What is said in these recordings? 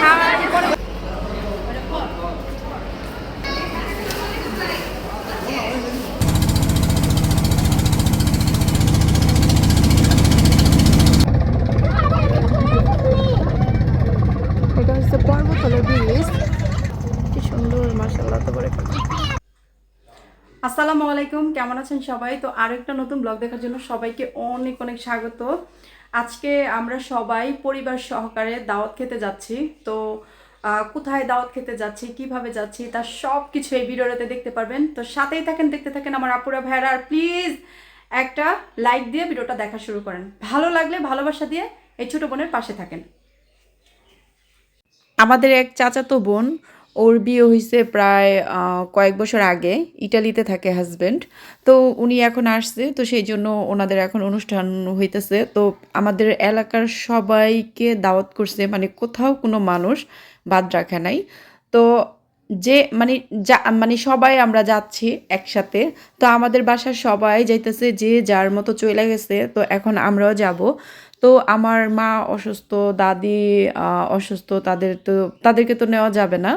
How are you? আসসালামু আলাইকুম, কেমন আছেন সবাই? তো আরও একটা নতুন ব্লগ দেখার জন্য সবাইকে অনেক অনেক স্বাগত। আজকে আমরা সবাই পরিবার সহকারে দাওয়াত খেতে যাচ্ছি। তো কোথায় দাওয়াত খেতে যাচ্ছি, কীভাবে যাচ্ছি তার সব কিছু এই ভিডিওটাতে দেখতে পারবেন। তো সাথেই থাকেন, দেখতে থাকেন আমার আপুরা ভাইয়ারা। আর প্লিজ একটা লাইক দিয়ে ভিডিওটা দেখা শুরু করেন। ভালো লাগলে, ভালোবাসা দিয়ে এই ছোটো বোনের পাশে থাকেন। আমাদের এক চাচাতো বোন ওর বিয়ে হয়েছে প্রায় কয়েক বছর আগে, ইটালিতে থাকে হাজব্যান্ড তো উনি এখন আসছে, তো সেই জন্য ওনাদের এখন অনুষ্ঠান হইতেছে। তো আমাদের এলাকার সবাইকে দাওয়াত করছে মানে কোথাও কোনো মানুষ বাদ রাখে নাই। তো যে মানে যা মানে সবাই আমরা যাচ্ছি একসাথে। তো আমাদের বাসার সবাই যাইতেছে যে যার মতো চলে গেছে, তো এখন আমরাও যাব। তো আমার মা অসুস্থ, দাদি অসুস্থ, তাদের তো, তাদেরকে তো নেওয়া যাবে না।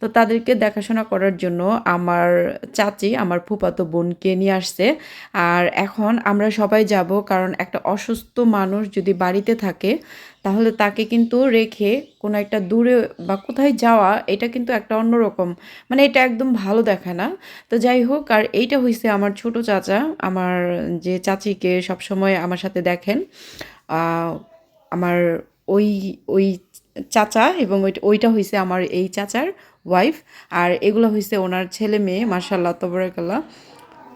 তো তাদেরকে দেখাশোনা করার জন্য আমার চাচি, আমার ফুপাতো বোনকে নিয়ে আসছে। আর এখন আমরা সবাই যাব, কারণ একটা অসুস্থ মানুষ যদি বাড়িতে থাকে, তাহলে তাকে কিন্তু রেখে কোনো একটা দূরে বা কোথায় যাওয়া, এটা কিন্তু একটা অন্যরকম মানে এটা একদম ভালো দেখায় না। তো যাই হোক, আর এইটা হয়েছে আমার ছোট চাচা, আমার যে চাচিকে সবসময় আমার সাথে দেখেন। আমার ওই ওই চাচা এবং ওইটা হয়েছে আমার এই চাচার ওয়াইফ আর এগুলো হয়েছে ওনার ছেলে মেয়ে মার্শাল্লাহ তবরাকাল্লাহ।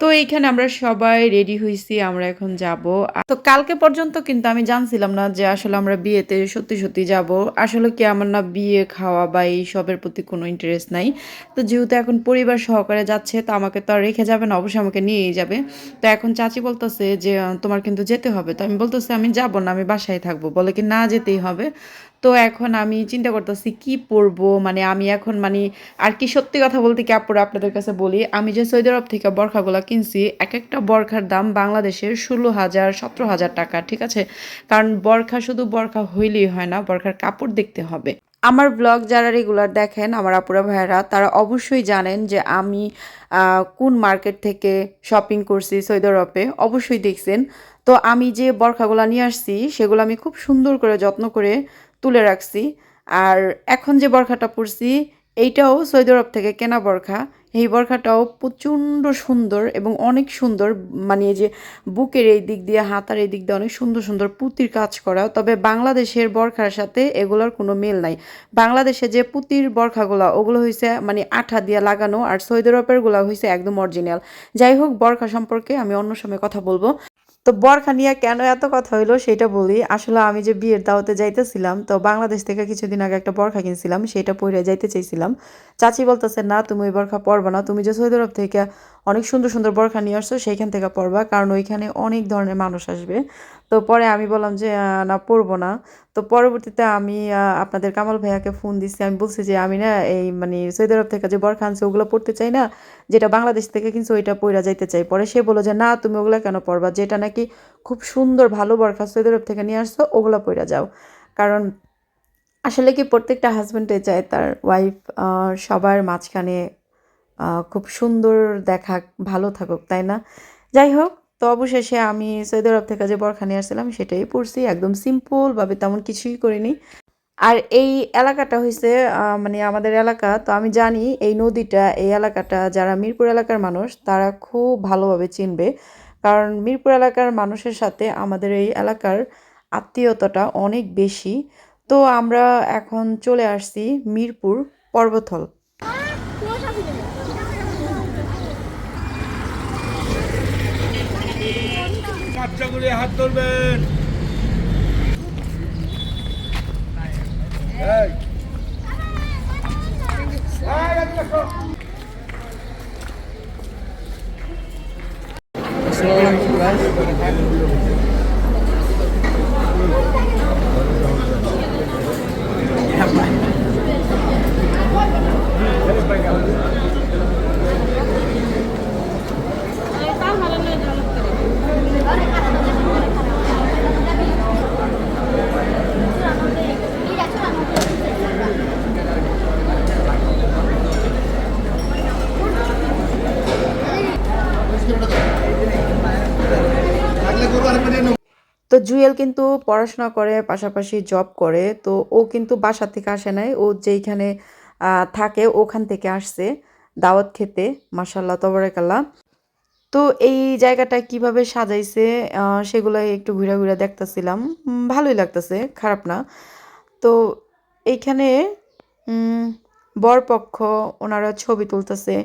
তো এইখানে আমরা সবাই রেডি হয়েছি আমরা এখন যাব। তো কালকে পর্যন্ত কিন্তু আমি জানছিলাম না যে আসলে আমরা বিয়েতে সত্যি সত্যি যাব। আসলে কি আমার না বিয়ে, খাওয়া বা এই সবের প্রতি কোনো ইন্টারেস্ট নাই। তো যেহেতু এখন পরিবার সহকারে যাচ্ছে, তো আমাকে তো আর রেখে যাবে না, অবশ্যই আমাকে নিয়েই যাবে। তো এখন চাচি বলতেছে যে, তোমার কিন্তু যেতে হবে। তো আমি বলতেছি, আমি যাব না, আমি বাসায় থাকব। বলে কি, না যেতেই হবে। তো এখন আমি চিন্তা করতেছি, কি পরবো? মানে আমি এখন মানে আর কি সত্যি কথা বলতে কি আপুরা আপনাদের কাছে বলি, আমি যে সৌদি আরব থেকে বরখাগুলো কিনছি এক একটা বরখার দাম বাংলাদেশের ষোলো হাজার, সতেরো হাজার টাকা, ঠিক আছে? কারণ বরখা শুধু বরখা হইলেই হয় না, বরখার কাপড় দেখতে হবে। আমার ব্লগ যারা রেগুলার দেখেন, আমার আপুরা ভাইয়েরা, তারা অবশ্যই জানেন যে আমি কোন মার্কেট থেকে শপিং করছি সৌদি আরবে, অবশ্যই দেখছেন। তো আমি যে বরখাগুলো নিয়ে আসছি, সেগুলো আমি খুব সুন্দর করে যত্ন করে তুলে রাখছি। আর এখন যে বরখাটা পরছি, এইটাও সৌদি আরব থেকে কেনা বরখা। এই বরখাটাও প্রচণ্ড সুন্দর এবং অনেক সুন্দর মানে যে বুকের এই দিক দিয়ে, হাতার এই দিক দিয়ে অনেক সুন্দর সুন্দর পুঁতির কাজ করা। তবে বাংলাদেশের বরখার সাথে এগুলোর কোনো মেল নাই। বাংলাদেশে যে পুঁতির বরখাগুলো, ওগুলো হয়েছে মানে আঠা দিয়ে লাগানো, আর সৌদি গুলো হয়েছে একদম অরিজিনাল যাই হোক, বরখা সম্পর্কে আমি অন্য সময় কথা বলব। তো বরখা নিয়ে কেন এত কথা হইল সেটা বলি। আসলে আমি যে বিয়ের দাওয়াতে যাইতেছিলাম, তো বাংলাদেশ থেকে কিছুদিন আগে একটা বরখা কিনছিলাম, সেটা পরে যাইতে চাইছিলাম। চাচি বলতেছে, না, তুমি ওই বরখা পরবা না। তুমি যে সৌদি আরব থেকে অনেক সুন্দর সুন্দর বরখা নিয়ে আসছো, সেইখান থেকে পরবা কারণ ওইখানে অনেক ধরনের মানুষ আসবে। তো পরে আমি বললাম যে না পরবো না। তো পরবর্তীতে আমি আপনাদের কামাল ভাইয়াকে ফোন দিচ্ছি আমি বলছি যে, আমি না এই মানে সৌদি আরব থেকে যে বরখা আনছে, ওগুলো পড়তে চাই না। যেটা বাংলাদেশ থেকে কিন্তু ওইটা পইরা যাইতে চাই। পরে সে বলল যে, না, তুমি ওগুলো কেন পরবা যেটা নাকি খুব সুন্দর, ভালো বরখা সৌদি আরব থেকে নিয়ে আসছো, ওগুলো পইরা যাও। কারণ আসলে কি, প্রত্যেকটা হাজব্যান্ডে চায় তার ওয়াইফ সবার মাঝখানে খুব সুন্দর দেখা, ভালো থাকুক, তাই না? যাই হোক, তো অবশেষে আমি সৌদি আরব থেকে যে বরখা নিয়ে আসছিলাম, সেটাই পড়ছি একদম সিম্পলভাবে তেমন কিছুই করিনি। আর এই এলাকাটা হয়েছে মানে আমাদের এলাকা, তো আমি জানি এই নদীটা, এই এলাকাটা, যারা মিরপুর এলাকার মানুষ, তারা খুব ভালোভাবে চিনবে। কারণ মিরপুর এলাকার মানুষের সাথে আমাদের এই এলাকার আত্মীয়তাটা অনেক বেশি। তো আমরা এখন চলে আসছি মিরপুর পর্বতল। বাচ্চা করে হাত ধরবেন। Yeah, জুয়েল কিন্তু পড়াশোনা করে পাশাপাশি জব করে তো ও কিন্তু বাসা থেকে আসে নাই। ও যেইখানে থাকে ওখান থেকে আসছে দাওয়াত খেতে মাসাল্লাহ তবরাকাল্লাহ। তো এই জায়গাটা কীভাবে সাজাইছে আহ, সেগুলাই একটু ঘুরে ঘুরে দেখতেছিলাম। ভালোই লাগতেছে খারাপ না। তো এইখানে বরপক্ষ ওনারা ছবি তুলতেছে।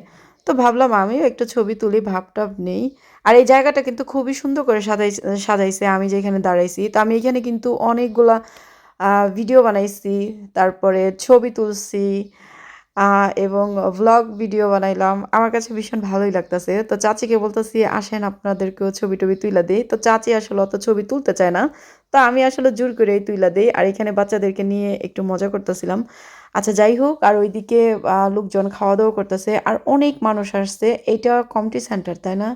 তো ভাবলাম আমিও একটু ছবি তুলি ভাবটাব নেই। আর এই জায়গাটা কিন্তু খুবই সুন্দর করে সাজাই, সাজাইছে আমি যেখানে দাঁড়াইছি। তো আমি এখানে কিন্তু অনেকগুলা ভিডিও বানাইছি, তারপরে ছবি তুলছি এবং ভ্লগ ভিডিও বানাইলাম। আমার কাছে ভীষণ ভালোই লাগতেছে। তো চাচিকে বলতেছি, আসেন আপনাদেরকেও ছবি টবি তুইলা দিই। তো চাচি আসলে অত ছবি তুলতে চায় না। তো আমি আসলে জোর করেই তুইলা দিই। আর এখানে বাচ্চাদেরকে নিয়ে একটু মজা করতেছিলাম। আচ্ছা যাই হোক, আর ওইদিকে লোকজন খাওয়া দাওয়া করতেছে। আর অনেক মানুষ আসছে। এটা কমিউনিটি সেন্টার তাই না?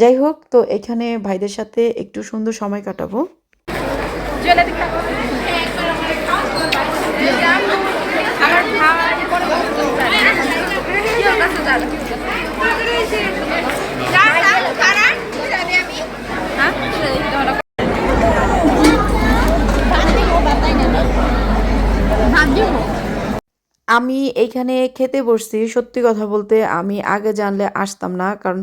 যাই হোক তো এখানে ভাইদের সাথে একটু সুন্দর সময় কাটাবো? আমি এইখানে খেতে বসছি সত্যি কথা বলতে আমি আগে জানলে আসতাম না, কারণ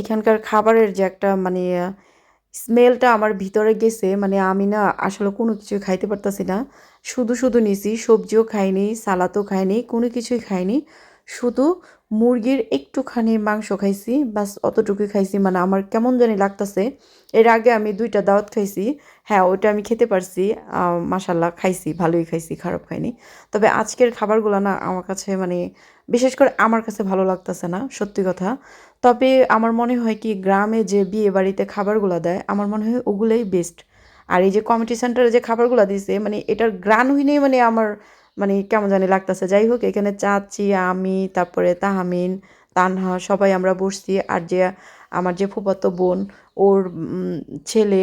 এখানকার খাবারের যে একটা মানে স্মেলটা আমার ভিতরে গেছে মানে আমি না আসলে কোনো কিছু খাইতে পারতাছি না। শুধু শুধু নিছি, সবজিও খাইনি, সালাদও খাইনি, কোনো কিছুই খাইনি। শুধু মুরগির একটুখানি মাংস খাইছি বাস অতটুকুই খাইছি। মানে আমার কেমন জানি লাগতাছে, এর আগে আমি দুইটা দাওয়াত খাইছি হ্যাঁ ওইটা আমি খেতে পারছি মাসাল্লাহ খাইছি, ভালোই খাইছি, খারাপ খাইনি। তবে আজকের খাবারগুলো না আমার কাছে মানে বিশেষ করে আমার কাছে ভালো লাগতেছে না, সত্যি কথা। তবে আমার মনে হয় কি, গ্রামে যে বিয়ে বাড়িতে খাবারগুলো দেয়, আমার মনে হয় ওগুলোই বেস্ট আর এই যে কমিটি সেন্টারে যে খাবারগুলো দিছে মানে এটার গ্রান হইনেই মানে আমার মানে কেমন জানি লাগতেছে। যাই হোক, এখানে চাচি, আমি, তারপরে তাহামিন, তানহা, সবাই আমরা বসছি। আর যে, আমার যে ফুফাতো বোন, ওর ছেলে,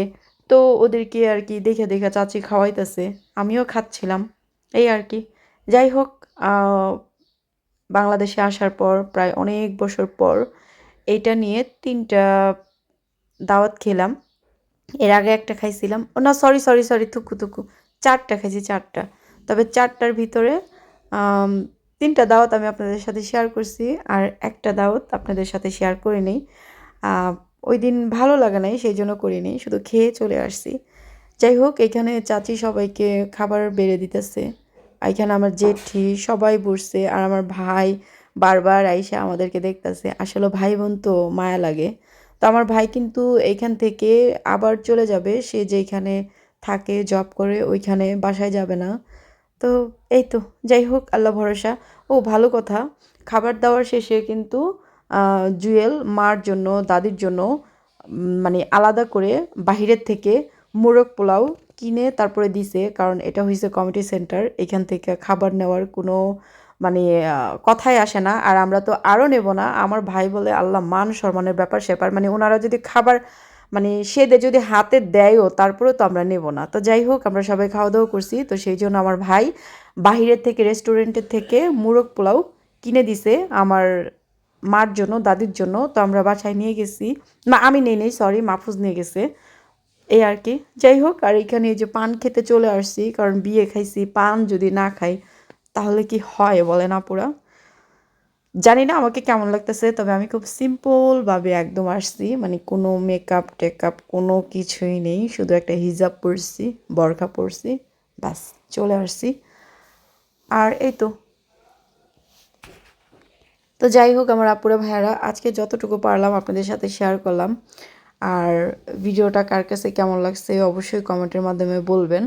তো ওদেরকে আর কি দেখে দেখে চাচি খাওয়াইতেছে। আমিও খাচ্ছিলাম, এই আর কি। যাই হোক বাংলাদেশে আসার পর, প্রায় অনেক বছর পর এইটা নিয়ে তিনটা দাওয়াত খেলাম। এর আগে একটা খাইছিলাম। ও না সরি সরি সরি থুকু থুকু। চারটা খাইছি, চারটা। তবে চারটার ভিতরে তিনটা দাওয়াত আমি আপনাদের সাথে শেয়ার করছি আর একটা দাওয়াত আপনাদের সাথে শেয়ার করে নেই। ওই দিন ভালো লাগে নাই, সেই জন্য করিনি শুধু খেয়ে চলে আসছি। যাই হোক, এখানে চাচি সবাইকে খাবার বেড়ে দিতেছে। এখানে আমার জেঠি, সবাই বসছে, আর আমার ভাই বারবার আইসা আমাদেরকে দেখতেছে। আসলে ভাই বোন তো মায়া লাগে। তো আমার ভাই কিন্তু এইখান থেকে আবার চলে যাবে। সে যেখানে থাকে জব করে, ওইখানে বাসায় যাবে না। তো এই তো, যাই হোক, আল্লাহ ভরসা। ও, ভালো কথা। খাবার দাবার শেষে কিন্তু জুয়েল মার জন্য, দাদির জন্য মানে আলাদা করে বাহিরের থেকে মোরগ পোলাও কিনে তারপরে দিছে। কারণ এটা হয়েছে কমিটি সেন্টার এখান থেকে খাবার নেওয়ার কোনো মানে কথাই আসে না। আর আমরা তো আরও নেব না। আমার ভাই বলে, আল্লাহ, মান সম্মানের ব্যাপার সেপার। মানে ওনারা যদি খাবার মানে সেদে যদি হাতে দেয়ও, তারপরেও তো আমরা নেব না। তো যাই হোক, আমরা সবাই খাওয়া দাওয়া করছি। তো সেই জন্য আমার ভাই বাহিরের থেকে, রেস্টুরেন্টের থেকে মুরগ পোলাও কিনে দিছে আমার মার জন্য, দাদির জন্য। তো আমরা বাসায় নিয়ে গেছি। না, আমি নেই নেই সরি মাহফুজ নিয়ে গেছে। এই আর কি। যাই হোক, আর এখানে এই যে পান খেতে চলে আসছি, কারণ বিয়ে খাইছি, পান যদি না খাই। তাহলে কি হয় বলেন আপুরা? জানি না আমাকে কেমন লাগতেছে, তবে আমি খুব সিম্পলভাবে একদম আসছি। মানে কোনো মেকআপ টেকআপ কোনো কিছুই নেই, শুধু একটা হিজাব পরছি, বরখা পরছি, ব্যাস, চলে আসছি। আর এই তো। তো যাই হোক আমার আপুরা ভাইয়ারা, আজকে যতটুকু পারলাম আপনাদের সাথে শেয়ার করলাম। আর ভিডিওটা কার কাছে কেমন লাগছে অবশ্যই কমেন্টের মাধ্যমে বলবেন।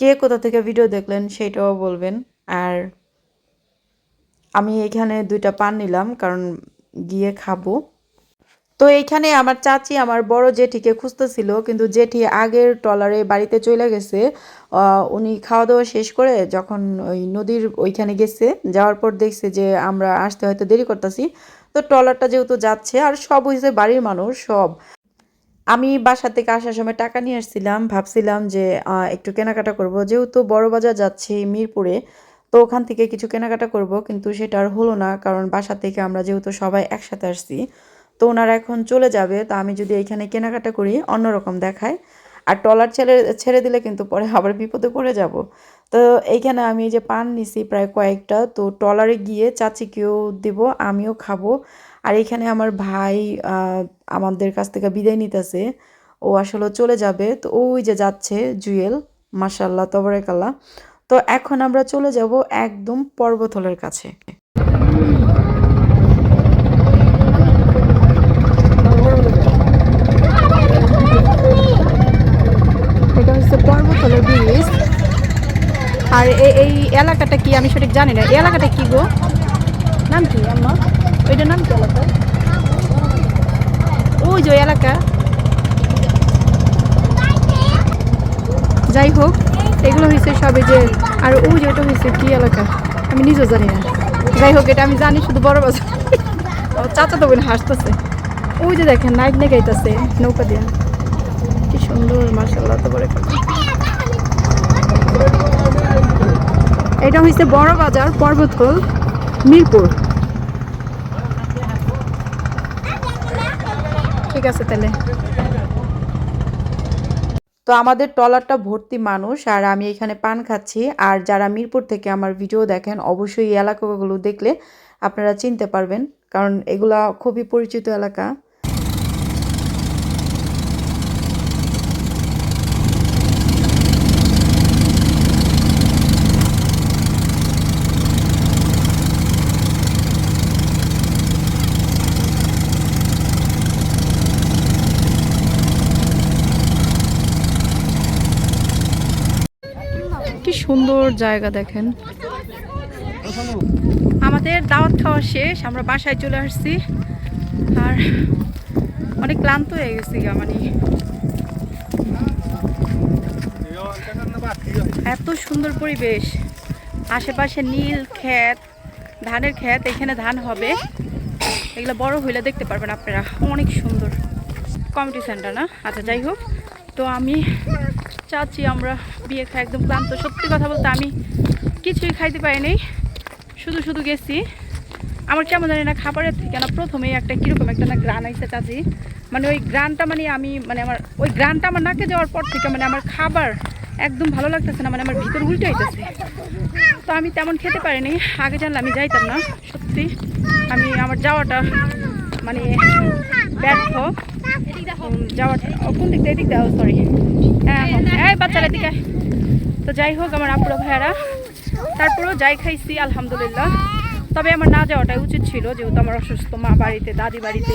কে কোথা থেকে ভিডিও দেখলেন সেটাও বলবেন। আর আমি এখানে দুইটা পান নিলাম, কারণ গিয়ে খাব। তো এইখানে আমার চাচি আমার বড় জেঠিকে খুঁজতেছিল, কিন্তু জেঠি আগের ট্রলারে বাড়িতে চলে গেছে। উনি খাওয়া দাওয়া শেষ করে যখন ওই নদীর ওইখানে গেছে, যাওয়ার পর দেখছে যে আমরা আসতে হয়তো দেরি করতেছি। তো ট্রলারটা যেহেতু যাচ্ছে, আর সব হয়েছে বাড়ির মানুষ, সব। আমি বাসা থেকে আসার সময় টাকা নিয়ে আসছিলাম, ভাবছিলাম যে একটু কেনাকাটা করব। যেহেতু বড় বাজার যাচ্ছি মিরপুরে তো ওখান থেকে কিছু কেনাকাটা করব, কিন্তু সেটা আর হলো না, কারণ বাসা থেকে আমরা যেহেতু সবাই একসাথে আসছি, তো ওনারা এখন চলে যাবে, তো আমি যদি এখানে কেনাকাটা করি, অন্যরকম দেখায়। আর টলার ছেড়ে ছেড়ে দিলে কিন্তু পরে আবার বিপদে পড়ে যাব। তো এইখানে আমি যে পান নিছি প্রায় কয়েকটা, তো টলারে গিয়ে চাচিকেও দিব, আমিও খাব। আর এখানে আমার ভাই আমাদের কাছ থেকে বিদায় নিতেছে। ও আসলে চলে যাবে, তো ওই যে যাচ্ছে জুয়েল মাসাল্লাহ তবরেকাল্লাহ। তো এখন আমরা চলে যাব একদম পর্বতলের কাছে। এটা হচ্ছে ব্রিজ আর এই এলাকাটা কি? আমি সঠিক জানি না। এই এলাকাটা কি গো? নাম কি আম্মা? ওইটার নাম কি এলাকা ওই যে এলাকা। যাই হোক, এগুলো হয়েছে সবে যে, আর ও যেটা হয়েছে কি এলাকা? আমি নিজেও জানি না। যাই হোক, এটা আমি জানি, শুধু বড় বাজার। চাচা তো বোন হাসতেছে। ওই যে দেখেন, নাইট নেগাইতেছে নৌকা দিয়ে। কি সুন্দর মার্শাল্লাহ তো করে এটা হচ্ছে বড় বাজার, পর্বতকল, মিরপুর। ঠিক আছে তাহলে। তো আমাদের ট্রলারটা ভর্তি মানুষ, আর আমি এখানে পান খাচ্ছি। আর যারা মিরপুর থেকে আমার ভিডিও দেখেন, অবশ্যই এই এলাকাগুলো দেখলে আপনারা চিনতে পারবেন, কারণ এগুলা খুবই পরিচিত এলাকা কি সুন্দর জায়গা দেখেন। আমাদের দাওয়াত খাওয়া শেষ, আমরা বাসায় চলে আসছি। আর অনেক ক্লান্ত হয়ে গেছি মানে। এত সুন্দর পরিবেশ। আশেপাশে নীল ক্ষেত, ধানের ক্ষেত, এখানে ধান হবে। এগুলো বড় হইলে দেখতে পারবেন আপনারা। অনেক সুন্দর। কমিটি সেন্টার না? আচ্ছা যাই হোক। তো আমি চাচ্ছি আমরা বিয়ে খাই একদম ক্লান্ত। সত্যি কথা বলতে আমি কিছুই খাইতে পারিনি শুধু শুধু গেছি। আমার কেমন জানি না খাবারের থেকে না প্রথমেই একটা কীরকম একটা না গ্রান আইসে চাচি। মানে ওই গ্রানটা মানে আমি মানে আমার, ওই গ্রানটা আমার নাকে যাওয়ার পর থেকে মানে আমার খাবার একদম ভালো লাগতেছে না মানে আমার ভিতর উল্টে আইতেছে। তো আমি তেমন খেতে পারিনি আগে জানলে আমি যাইতাম না, সত্যি। আমি আমার যাওয়াটা মানে ব্যর্থ। যাওয়াটা কোন দিক দিয়ে এদিক সরি বাচ্চারা দিকে তো যাই হোক আমার আপুরা ভাইয়ারা, তারপরেও যাই খাইছি, আলহামদুলিল্লাহ। তবে আমার না যাওয়াটাই উচিত ছিল, যেহেতু আমার অসুস্থ মা বাড়িতে, দাদি বাড়িতে।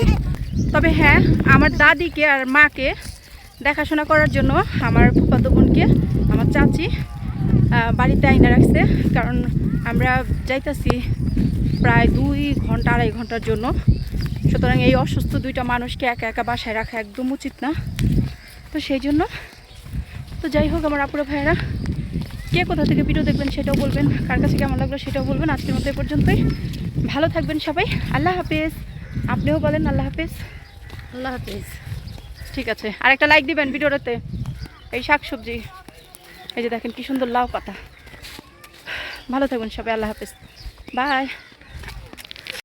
তবে হ্যাঁ আমার দাদিকে আর মাকে দেখাশোনা করার জন্য আমার ফুফাতো বোনকে আমার চাচি বাড়িতে আইনা রাখছে। কারণ আমরা যাইতাছি প্রায় দুই ঘণ্টা, আড়াই ঘণ্টার জন্য। সুতরাং এই অসুস্থ দুইটা মানুষকে একা একা বাসায় রাখা একদম উচিত না। তো সেই জন্য তো যাই হোক আমার আপুরা ভাইয়েরা কে কোথা থেকে ভিডিও দেখবেন সেটাও বলবেন কার কাছে কেমন লাগল সেটাও বলবেন। আজকের মতো এ পর্যন্তই। ভালো থাকবেন সবাই। আল্লাহ হাফেজ। আপনিও বলেন আল্লাহ হাফেজ। আল্লাহ হাফিজ। ঠিক আছে। আর একটা লাইক দিবেন ভিডিওটাতে। এই শাক সবজি এই যে দেখেন কি সুন্দর লাউ পাতা। ভালো থাকবেন সবাই। আল্লাহ হাফেজ। বাই